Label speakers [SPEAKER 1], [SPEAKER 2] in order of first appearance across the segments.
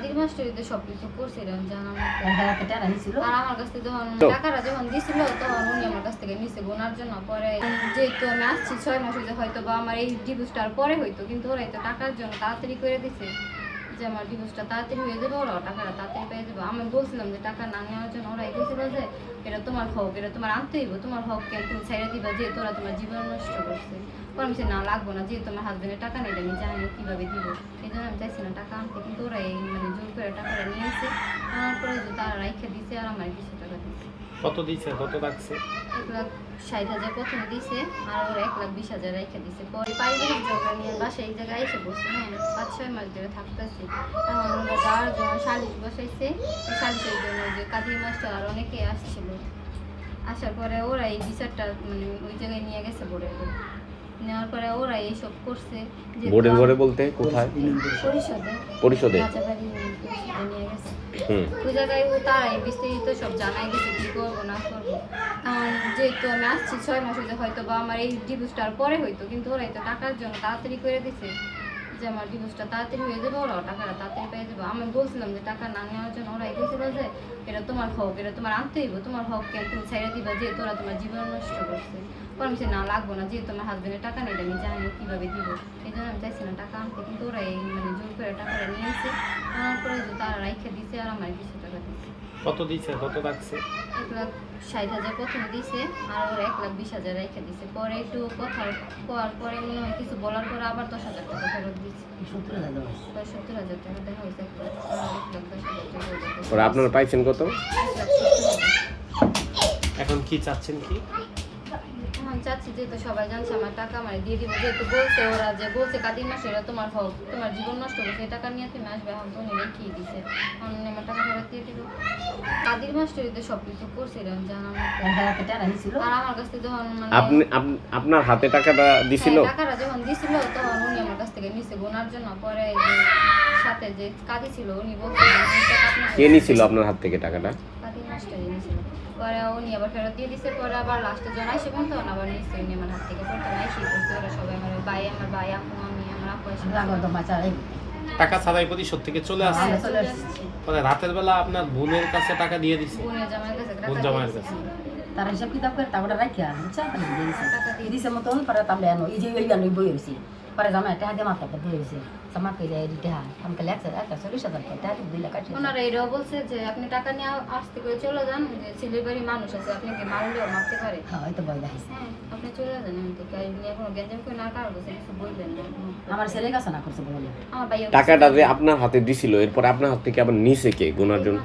[SPEAKER 1] কাদির মাস্টারিতে সব কিছু করছিলেন
[SPEAKER 2] টাকা
[SPEAKER 1] আর আমার কাছ থেকে যখন টাকাটা যখন দিছিল তখন উনি আমার কাছ থেকে নিছে গোনার জন্য। পরে যেহেতু আমি আসছি ছয় মাস হয়েছে হয়তো বা আমার এই ডিভোর্সটার পরে হয়তো কিন্তু ওরাই তো টাকার জন্য তাড়াতাড়ি করে দিছে যে আমার ডিভোর্সটা তাড়াতাড়ি হয়ে যাবে ওরাও টাকাটা তাড়াতাড়ি পেয়ে যাবে। আমি বলছিলাম যে টাকা না নেওয়ার জন্য ওরাই বলছিল যে এটা তোমার হক এটা তোমার আনতে হইব তোমার হক কেন তুমি ছেড়ে দিবা যে তোরা তোমার জীবন নষ্ট করছে। পরে আমি না লাগবো না যেহেতু আমার হাজবেন্ডের টাকা নেই আমি জানি কীভাবে দিব? এই জন্য আমি চাইছি না টাকা আনতে কিন্তু ওরা এই মানে জোর করে আনার পরে যে তারা রাইখে দিছে আর আমার কিছু টাকা দিছে।
[SPEAKER 3] কত দিচ্ছে কত রাখছে?
[SPEAKER 1] এক লাখ ষাট হাজার প্রথমে দিছে আর ওরা এক লাখ বিশ হাজার দিছে। পরে পারিবারিক নিয়ে বাসায় এই জায়গায় এসে বসছে হ্যাঁ পাঁচ ছয় মাস ধরে থাকতেছি। এখন ওরা যাওয়ার জন্য সালিশ বসাইছে। সালিশের জন্য যে কাজী মাস্টার আর অনেকে আসছিল। আসার পরে ওরা এই বিচারটা মানে ওই জায়গায় নিয়ে গেছে ঘরে। নেওয়ার পরে ওরা এইসব করছে যে
[SPEAKER 3] বোর্ডের ঘরে বলতে কোথায়?
[SPEAKER 1] পরিষদে।
[SPEAKER 3] পরিষদে।
[SPEAKER 1] নিয়ে গেছে। ওই জায়গায় ও তারাই বিস্তারিত সব জানাই গেছে কি করব না করব। যেহেতু আমি আসছি ছয় মাস হয়েছে হয়তো বা আমার এই ডিভোর্সটার পরে হয়তো কিন্তু ওরাই তো টাকার জন্য তাড়াতাড়ি করে দিছে। যে আমার ডিভোর্সটা তাড়াতাড়ি হয়ে যাবে, ওরাও টাকাটা তাড়াতাড়ি পেয়ে যাবে। আমি বলছিলাম যে টাকা না নেওয়ার জন্য ওরাই বলছিল যে এটা তোমার হক, এটা তোমার আনতে হইব, তোমার হক কেন তুমি ছেড়ে দিবা যে তোরা তোমার জীবন নষ্ট করছে। পরে সে না, লাগবো না, যেহেতু আমার হাজবেন্ডের টাকা নেই আমি জানি কীভাবে দিব। এই জন্য আমি চাইছিলাম টাকা আনতে, কিন্তু ওরা এই মানে জোর করে টাকাটা নিয়েছে আনার পরে যে তারা রাইখে দিছে আর আমার কিছু টাকা দিছে।
[SPEAKER 3] কত দিচ্ছে কত রাখছে?
[SPEAKER 1] এক লাখ ষাট হাজার প্রথমে দিছে আর ওরা এক লাখ বিশ হাজার দিছে। পরে একটু কথা কোয়ার পরে মনে হয় কিছু বলার পরে আবার দশ হাজার টাকা ফেরত দিচ্ছে
[SPEAKER 2] সত্তর হাজার দেওয়া
[SPEAKER 1] প্রায় সত্তর হাজার টাকা দেখা হয়েছে এক লাখ আর এক লাখ দশ হাজার টাকা যাবে।
[SPEAKER 3] ওরা আপনারা পাইছেন কত। এখন কি চাচ্ছেন কি?
[SPEAKER 1] চাচ্ছি যেহেতু সবাই জানছে আমার টাকা আমার দিয়ে দিব। যেহেতু বলছে ওরা যে বলছে কাদির মাসে এটা তোমার হোক তোমার জীবন নষ্ট করছে টাকা নিয়ে তুমি আসবে। এখন তো উনি রেখেই দিছে? উনি আমার টাকা ফেরত দিয়ে দিল কাদির মাস্টারিতে সব কিছু মতো
[SPEAKER 2] হাতে টাকা
[SPEAKER 1] আর আমার কাছ থেকে যখন মানে
[SPEAKER 3] আপনি আপনার হাতে টাকাটা দিছিল?
[SPEAKER 1] হ্যাঁ, টাকাটা যখন দিছিল তখন উনি আমার কাছ থেকে নিছে গোনার জন্য। পরে সাথে যে কাদি ছিল উনি বলছে
[SPEAKER 3] কে নিছিল আপনার হাত থেকে টাকাটা?
[SPEAKER 1] কাদি মাস্টারই নিছিল। পরে উনি আবার ফেরত দিয়ে দিছে পরে আবার লাস্টে আইসে বলতো আবার উনি আমার হাত থেকে পরে করছে ওরা সবাই আমার ভাই আমার ভাই আপু আমি আমার আপু এসে
[SPEAKER 3] টাকা ছাড়াই প্রতিশোধ থেকে চলে আসছে।
[SPEAKER 1] হ্যাঁ,
[SPEAKER 2] আসছে।
[SPEAKER 3] মানে রাতের বেলা আপনার বোনের কাছে টাকা দিয়ে দিছে।
[SPEAKER 1] বোনের জামাইয়ের কাছে
[SPEAKER 3] বোন জামাইয়ের কাছে।
[SPEAKER 2] তারা হিসাব কিতাব করে তারপরে রাখিয়া বুঝছা দিয়ে দিছে।
[SPEAKER 1] টাকা দিয়ে
[SPEAKER 2] দিছে মতন পরে তাহলে আনো। এই যে ওই গান বই হয়েছে পরে জামাই টাকা দিয়ে মাথা বই হয়েছে জামা করে এই টাকা আমাকে লেখছে একটা চল্লিশ হাজার টাকা টাকা দুই লাখ আশি
[SPEAKER 1] ওনারা এটাও বলছে যে আপনি টাকা নিয়ে আসতে করে চলে যান যে ছেলের মানুষ আছে আপনাকে মারলেও মারতে পারে
[SPEAKER 2] হ্যাঁ হয়তো বই দেখাইছে
[SPEAKER 1] হ্যাঁ আপনি চলে যান এমন থেকে আর নিয়ে কোনো গ্যাঞ্জাম করে না কারও কাছে কিছু বলবেন
[SPEAKER 2] আমার ছেলে কাছে না করছে বলে
[SPEAKER 1] আমার ভাইয়া
[SPEAKER 3] টাকাটা যে আপনার হাতে দিছিল এরপর আপনার হাত থেকে আবার নিছে কে গোনার জন্য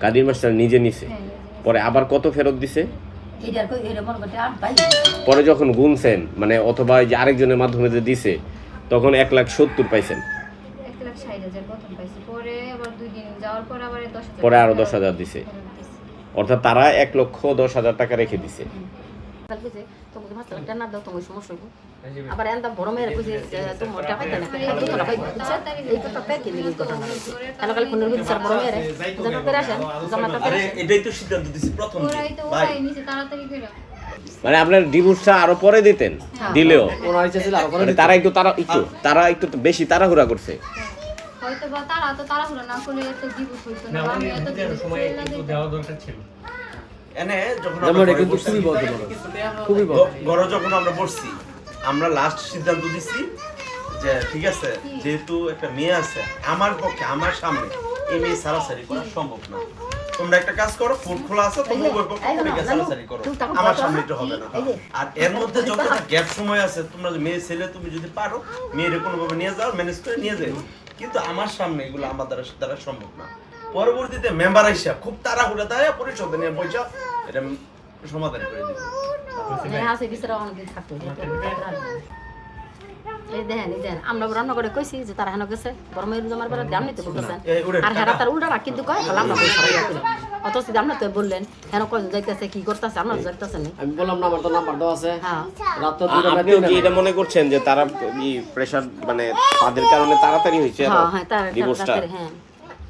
[SPEAKER 3] কাদির মাস্টার নিজে নিছে
[SPEAKER 1] হ্যাঁ,
[SPEAKER 3] পরে আবার কত ফেরত দিছে পরে যখন গুনছেন মানে অথবা এই যে আরেকজনের মাধ্যমে যে দিছে তখন এক লাখ সত্তর পাইছেন।
[SPEAKER 1] এক লাখ ষাট হাজার প্রথম পাইছি। পরে আবার দুই দিন যাওয়ার পর আবার দশ হাজার
[SPEAKER 3] পরে
[SPEAKER 1] আরও
[SPEAKER 3] দশ হাজার দিছে। অর্থাৎ তারা এক লক্ষ দশ হাজার টাকা রেখে দিছে।
[SPEAKER 2] কাল কইছে তোমাকে মাছ একটা না দাও তোমার সমস্যা হইব। আবার এন্দা বড় মেয়ের কইছে যে তোমার পাইতে না খালি তোরা পাইবে এই কথা পেয়ে কি লিখি কথা না কাল কাল ফোনের কইছে স্যার বড় মেয়ের? জামা করে আসেন জামাটা করে
[SPEAKER 4] আরে এটাই তো সিদ্ধান্ত দিছি প্রথম থেকে।
[SPEAKER 1] ওরাই তো
[SPEAKER 4] ভাই।
[SPEAKER 1] তাড়াতাড়ি করে
[SPEAKER 3] মানে আপনার ডিভোর্সটা আরও পরে দিতেন দিলেও।
[SPEAKER 5] ওনার ইচ্ছা ছিল আরও করে
[SPEAKER 3] মানে তারা একটু তারা একটু তারা একটু বেশি তাড়াহুড়া করছে।
[SPEAKER 1] হয়তো বা তারা তো তাড়াহুড়ো না করলে এত দিবস হইতো না আমি এত দিবস ছিল।
[SPEAKER 4] এনে যখন
[SPEAKER 5] খুবই বড় খুবই
[SPEAKER 4] ঘরে যখন আমরা বসছি আমরা লাস্ট সিদ্ধান্ত দিছি যে ঠিক আছে যেহেতু একটা মেয়ে আছে আমার পক্ষে আমার সামনে এই মেয়ে সারাসারি করা সম্ভব না। তোমরা একটা কাজ করো খোলা আছে তোমরা ওই পক্ষে থেকে সারাসারি করো।
[SPEAKER 2] তুমি
[SPEAKER 4] আমার সামনে এটা হবে না। আর এর মধ্যে যখন গ্যাপ সময় আছে তোমরা মেয়ে ছেলে তুমি যদি পারো মেয়েরে কোনোভাবে নিয়ে যাও ম্যানেজ করে নিয়ে যাও। কিন্তু আমার সামনে এগুলো আমার দ্বারা দ্বারা সম্ভব না। পরবর্তীতে মেম্বার হিসাব খুব তাড়াহুড়া তাই পরিষদে নিয়ে পয়সা এটা সমাধান করে দিবে।
[SPEAKER 2] হ্যাঁ আছে বিচারা অনেকদিন থাকতো এই দেখেন এই দেখেন আমরা রান্না করে কইছি যে তারা হেন গেছে বড় জমার বেলা দাম নিতে বলতেছেন। আর হেরা তার উল্টা কিন্তু কয় তাহলে আমরা বলছি সবাই করে অথচ দাম তো বললেন হেন কয় যাইতেছে কি করতেছে আমরা যাইতেছে না।
[SPEAKER 5] আমি বললাম না আমার তো নাম্বার দেওয়া আছে।
[SPEAKER 2] হ্যাঁ।
[SPEAKER 5] রাত তো দুইটা
[SPEAKER 3] আপনিও কি এটা মনে করছেন যে তারা প্রেশার মানে তাদের কারণে তাড়াতাড়ি হয়েছে?
[SPEAKER 2] হ্যাঁ হ্যাঁ তার হ্যাঁ।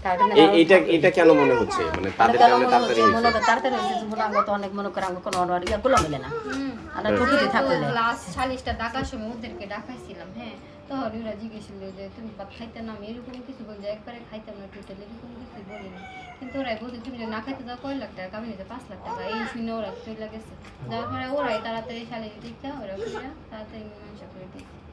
[SPEAKER 2] তার কারণে
[SPEAKER 3] এই- এইটা এটা কেন মনে হচ্ছে? মানে তাদের কারণে তাড়াতাড়ি
[SPEAKER 2] মনে হয় তাড়াতাড়ি হয়েছে যে আমরা তো অনেক মনে করে আমরা কোনো অর্ডার ইয়া গুলো মিলে না। আমরা ঠকিতে থাকলে।
[SPEAKER 1] লাস্ট সালিশটা ডাকার সময় ওদেরকে ডাকাইছিলাম হ্যাঁ। তখন ওরা জিজ্ঞেস যে তুমি ভাত খাইতে না? আমি এরকম কিছু বলছি একবারে খাইতাম না টোটাল এরকম কিছু বলিনি কিন্তু ওরাই বলছে তুমি যে না খাইতে যাও কয় লাখ টাকা? আমি নিতে পাঁচ লাখ টাকা? এই শুনে ওরা চলে গেছে। যাওয়ার পরে ওরাই তাড়াতাড়ি শালি ওরা তাড়াতাড়ি মীমাংসা করে দিয়েছে